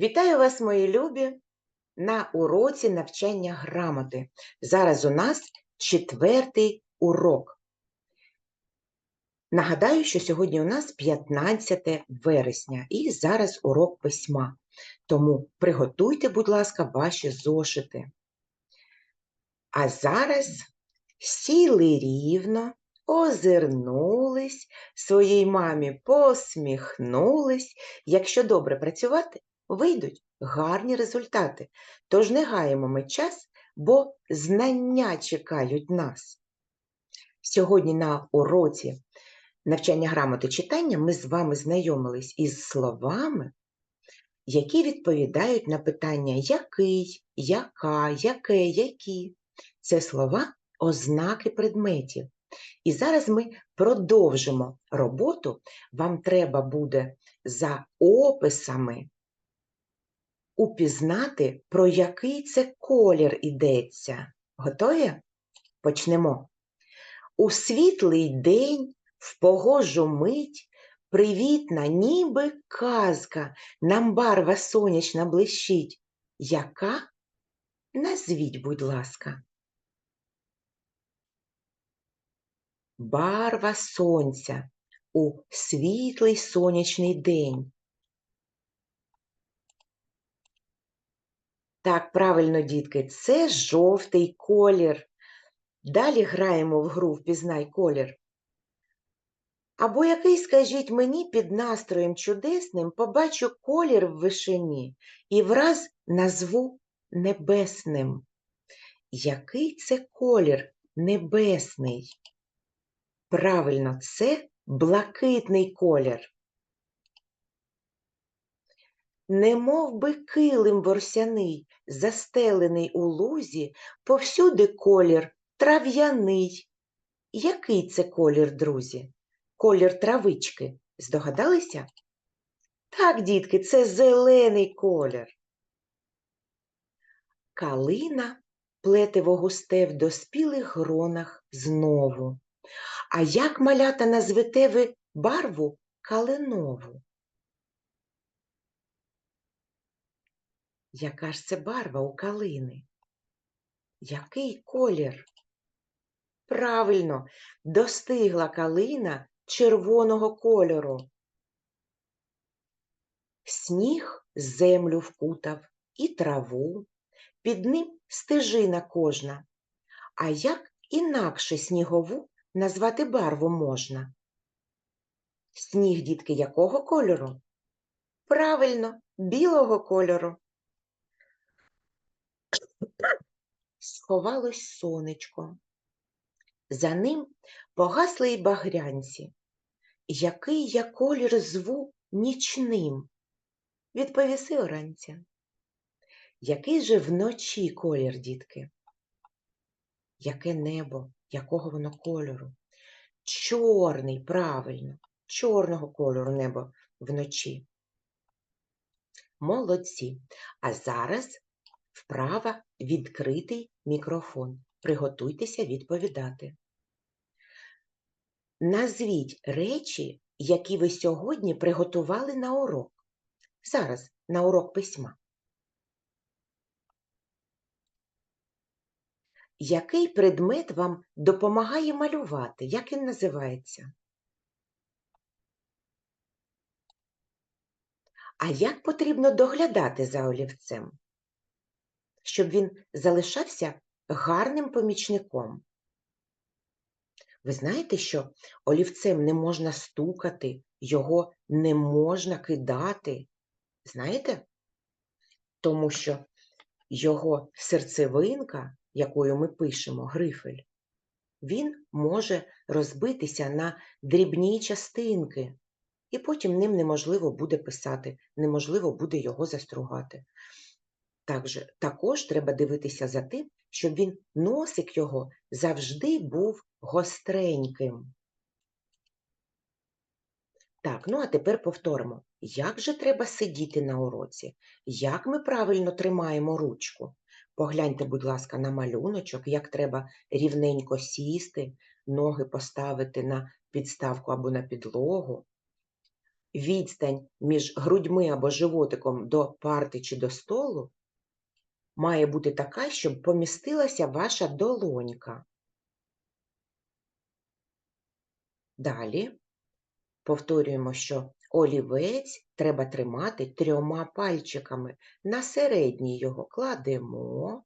Вітаю вас, мої любі, на уроці навчання грамоти. Зараз у нас четвертий урок. Нагадаю, що сьогодні у нас 15 вересня і зараз урок письма. Тому приготуйте, будь ласка, ваші зошити. А зараз сіли рівно, озирнулись, своїй мамі посміхнулись. Якщо добре працювати, вийдуть гарні результати. Тож не гаємо ми час, бо знання чекають нас. Сьогодні на уроці навчання грамоти читання ми з вами знайомились із словами, які відповідають на питання який, яка, яке, які. Це слова ознаки предметів. І зараз ми продовжимо роботу. Вам треба буде за описами упізнати, про який це колір йдеться. Готові? Почнемо. У світлий день, в погожу мить, привітна, ніби казка, нам барва сонячна блищить. Яка? Назвіть, будь ласка. Барва сонця у світлий сонячний день. Так, правильно, дітки, це жовтий колір. Далі граємо в гру «Впізнай колір. Або який, скажіть мені, під настроєм чудесним побачу колір в вишині і враз назву небесним. Який це колір небесний? Правильно, це блакитний колір. Немов би килим ворсяний, застелений у лузі, повсюди колір трав'яний. Який це колір, друзі? Колір травички. Здогадалися? Так, дітки, це зелений колір. Калина плетиво густе в доспілих гронах знову. А як малята назвете ви барву калинову? Яка ж це барва у калини? Який колір? Правильно, достигла калина червоного кольору. Сніг землю вкутав і траву, під ним стежина кожна. А як інакше снігову назвати барву можна? Сніг, дітки, якого кольору? Правильно, білого кольору. Сховалось сонечко. За ним погасли й багрянці. Який я колір зву нічним? Відповіси оранця. Який же вночі колір, дітки? Яке небо, якого воно кольору? Чорний, правильно, чорного кольору небо вночі. Молодці. А зараз вправа відкритий мікрофон. Приготуйтеся відповідати. Назвіть речі, які ви сьогодні приготували на урок. Зараз на урок письма. Який предмет вам допомагає малювати? Як він називається? А як потрібно доглядати за олівцем? Щоб він залишався гарним помічником. Ви знаєте, що олівцем не можна стукати, його не можна кидати. Знаєте? Тому що його серцевинка, якою ми пишемо грифель, він може розбитися на дрібні частинки, і потім ним неможливо буде писати, неможливо буде його застругати. Також, також треба дивитися за тим, щоб він носик його завжди був гостреньким. Так, ну а тепер повторимо, як же треба сидіти на уроці, як ми правильно тримаємо ручку. Погляньте, будь ласка, на малюночок, як треба рівненько сісти, ноги поставити на підставку або на підлогу. відстань між грудьми або животиком до парти чи до столу має бути така, щоб помістилася ваша долонька. Далі повторюємо, що олівець треба тримати трьома пальчиками. На середній його кладемо,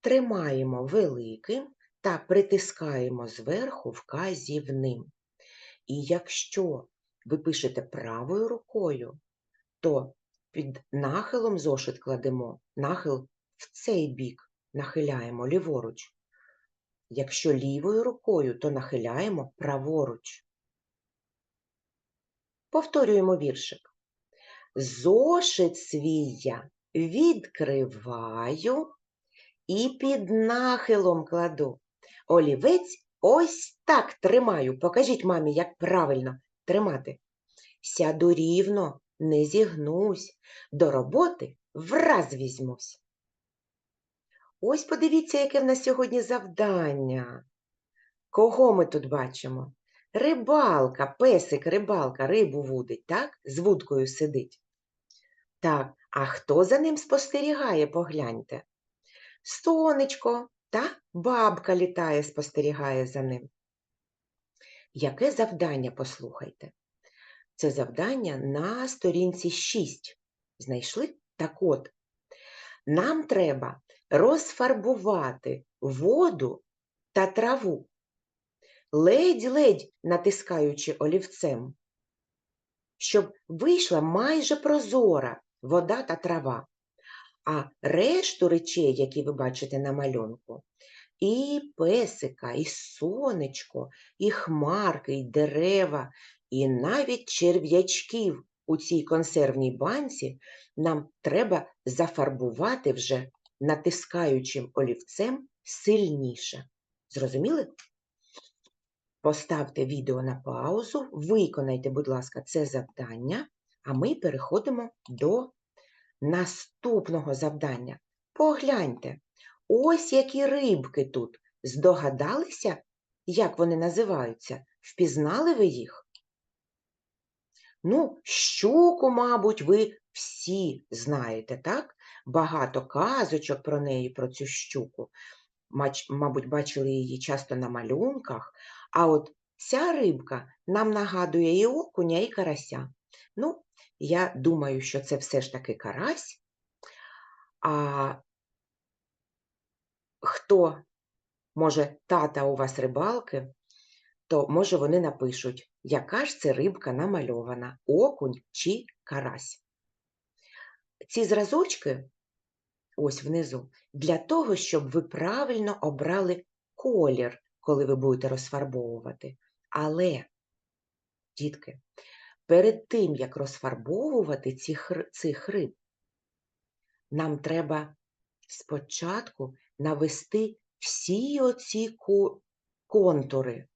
тримаємо великим та притискаємо зверху вказівним. І якщо ви пишете правою рукою, то під нахилом зошит кладемо, нахил в цей бік нахиляємо ліворуч. Якщо лівою рукою, то нахиляємо праворуч. Повторюємо віршик. Зошит свій я відкриваю і під нахилом кладу. Олівець ось так тримаю. Покажіть мамі, як правильно тримати. Сяду рівно, не зігнусь, до роботи враз візьмусь. Ось подивіться, яке в нас сьогодні завдання. Кого ми тут бачимо? Рибалка, песик, рибалка, рибу вудить, так? З вудкою сидить. Так, а хто за ним спостерігає, погляньте? Сонечко та бабка літає, спостерігає за ним. Яке завдання, послухайте? Це завдання на сторінці 6. Знайшли? Так от, нам треба розфарбувати воду та траву, ледь-ледь натискаючи олівцем, щоб вийшла майже прозора вода та трава. А решту речей, які ви бачите на малюнку, і песика, і сонечко, і хмарки, і дерева, і навіть черв'ячків у цій консервній банці нам треба зафарбувати вже натискаючим олівцем сильніше. Зрозуміли? Поставте відео на паузу, виконайте, будь ласка, це завдання, а ми переходимо до наступного завдання. Погляньте, ось які рибки тут. Здогадалися, як вони називаються? Впізнали ви їх? Ну, щуку, мабуть, ви всі знаєте, так? Багато казочок про неї, про цю щуку. Мабуть, бачили її часто на малюнках. А от ця рибка нам нагадує і окуня, і карася. Ну, я думаю, що це все ж таки карась. А хто, може, тата у вас рибалки, то може вони напишуть, яка ж це рибка намальована, окунь чи карась. Ці зразочки, ось внизу, для того, щоб ви правильно обрали колір, коли ви будете розфарбовувати. Але, дітки, перед тим, як розфарбовувати цих, цих риб, нам треба спочатку навести всі оці ко- контури,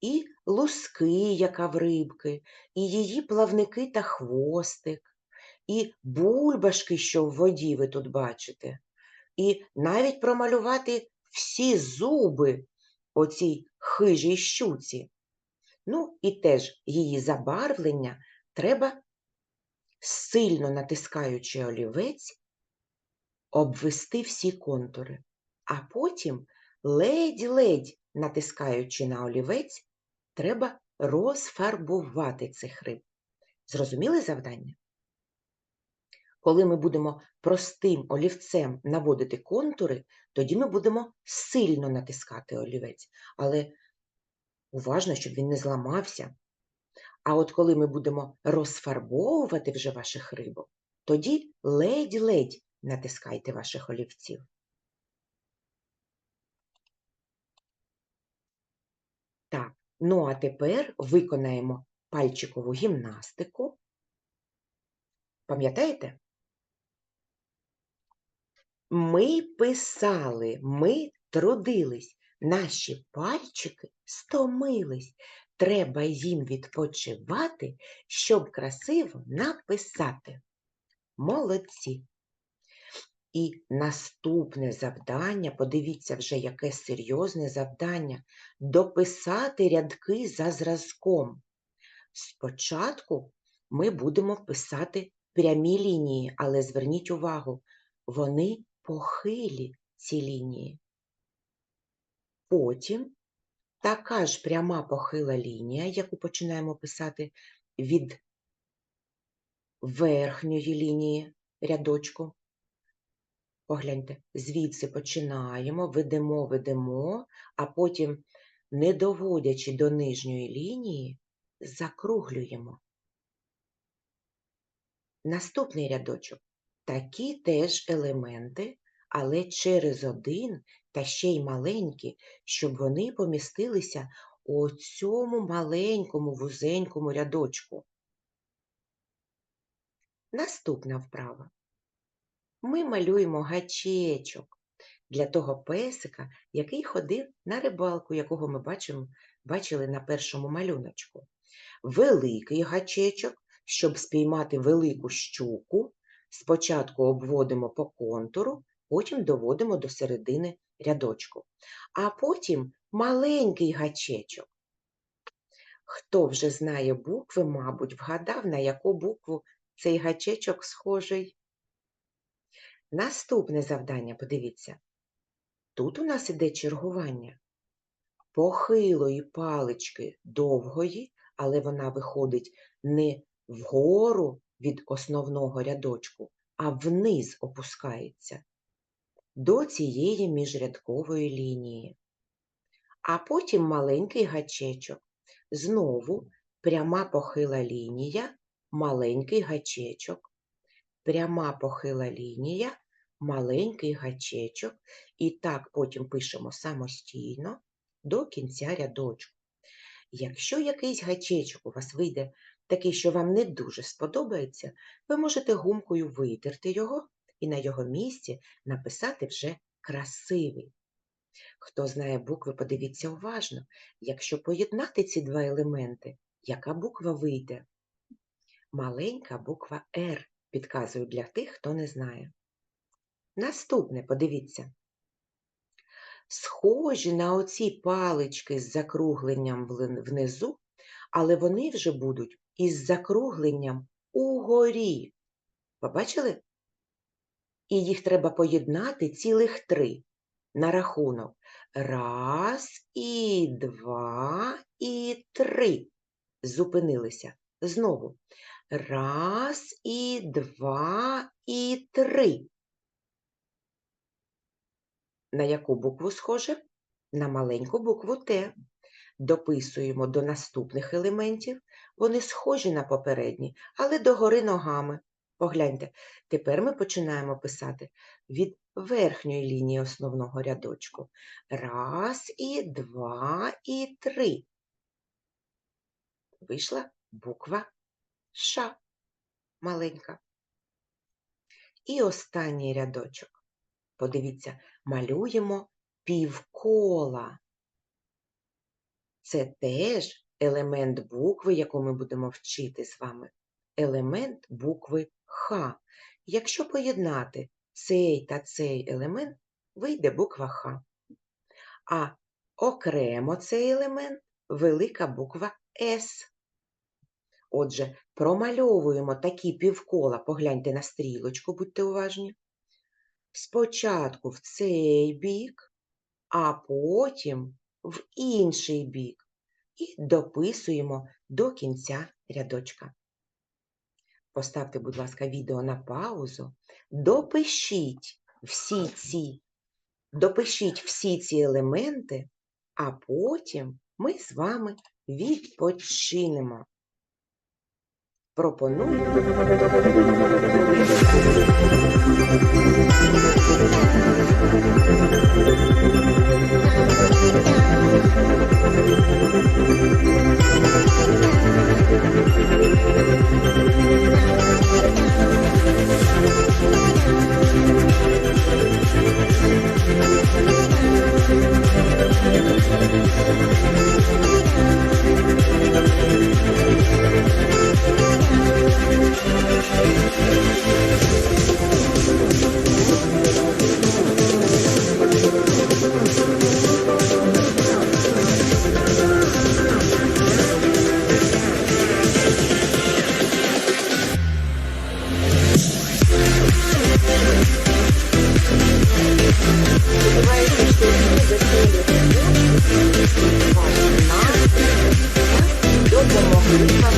і луски, яка в рибки, і її плавники та хвостик, і бульбашки, що в воді ви тут бачите, і навіть промалювати всі зуби оцій хижій щуці. Ну, і теж її забарвлення треба, сильно натискаючи олівець, обвести всі контури, а потім, ледь-ледь натискаючи на олівець, треба розфарбувати цих риб. Зрозуміли завдання? Коли ми будемо простим олівцем наводити контури, тоді ми будемо сильно натискати олівець, але уважно, щоб він не зламався. А от коли ми будемо розфарбовувати вже ваших рибок, тоді ледь-ледь натискайте ваших олівців. Так, ну а тепер виконаємо пальчикову гімнастику. Пам'ятаєте? Ми писали, ми трудились, наші пальчики стомились. Треба їм відпочивати, щоб красиво написати. Молодці. І наступне завдання, подивіться вже, яке серйозне завдання дописати рядки за зразком. Спочатку ми будемо писати прямі лінії, але зверніть увагу, вони похилі, ці лінії. Потім така ж пряма похила лінія, яку починаємо писати від верхньої лінії рядочку. Погляньте, звідси починаємо, ведемо, ведемо, а потім, не доводячи до нижньої лінії, закруглюємо. Наступний рядочок. Такі теж елементи, але через один та ще й маленькі, щоб вони помістилися у цьому маленькому вузенькому рядочку. Наступна вправа. Ми малюємо гачечок для того песика, який ходив на рибалку, якого ми бачимо, бачили на першому малюночку. Великий гачечок, щоб спіймати велику щуку, спочатку обводимо по контуру, потім доводимо до середини рядочку. А потім маленький гачечок. Хто вже знає букви, мабуть, вгадав, на яку букву цей гачечок схожий. Наступне завдання, подивіться. Тут у нас іде чергування похилої палички довгої, але вона виходить не вгору від основного рядочку, а вниз опускається до цієї міжрядкової лінії. А потім маленький гачечок. Знову пряма похила лінія, маленький гачечок, пряма похила лінія, маленький гачечок. І так потім пишемо самостійно до кінця рядочку. Якщо якийсь гачечок у вас вийде такий, що вам не дуже сподобається, ви можете гумкою витерти його і на його місці написати вже красивий. Хто знає букви, подивіться уважно. Якщо поєднати ці два елементи, яка буква вийде? Маленька буква Р, підказую для тих, хто не знає. Наступне, подивіться. Схожі на оці палички з закругленням внизу, але вони вже будуть із закругленням угорі. Побачили? І їх треба поєднати цілих три на рахунок. Раз, і два, і три. Зупинилися. Знову. Раз, і два, і три. На яку букву схоже? На маленьку букву Т. Дописуємо до наступних елементів. Вони схожі на попередні, але догори ногами. Погляньте, тепер ми починаємо писати від верхньої лінії основного рядочку. Раз, і два, і три. Вийшла буква Ш маленька. І останній рядочок. Подивіться, малюємо півкола. Це теж елемент букви, яку ми будемо вчити з вами. Елемент букви Х. Якщо поєднати цей та цей елемент, вийде буква Х. А окремо цей елемент велика буква С. Отже, промальовуємо такі півкола, погляньте на стрілочку, будьте уважні. Спочатку в цей бік, а потім в інший бік. І дописуємо до кінця рядочка. Поставте, будь ласка, відео на паузу. Допишіть всі ці, допишіть всі ці елементи, а потім ми з вами відпочинемо. Пропоную. Та допомогли вам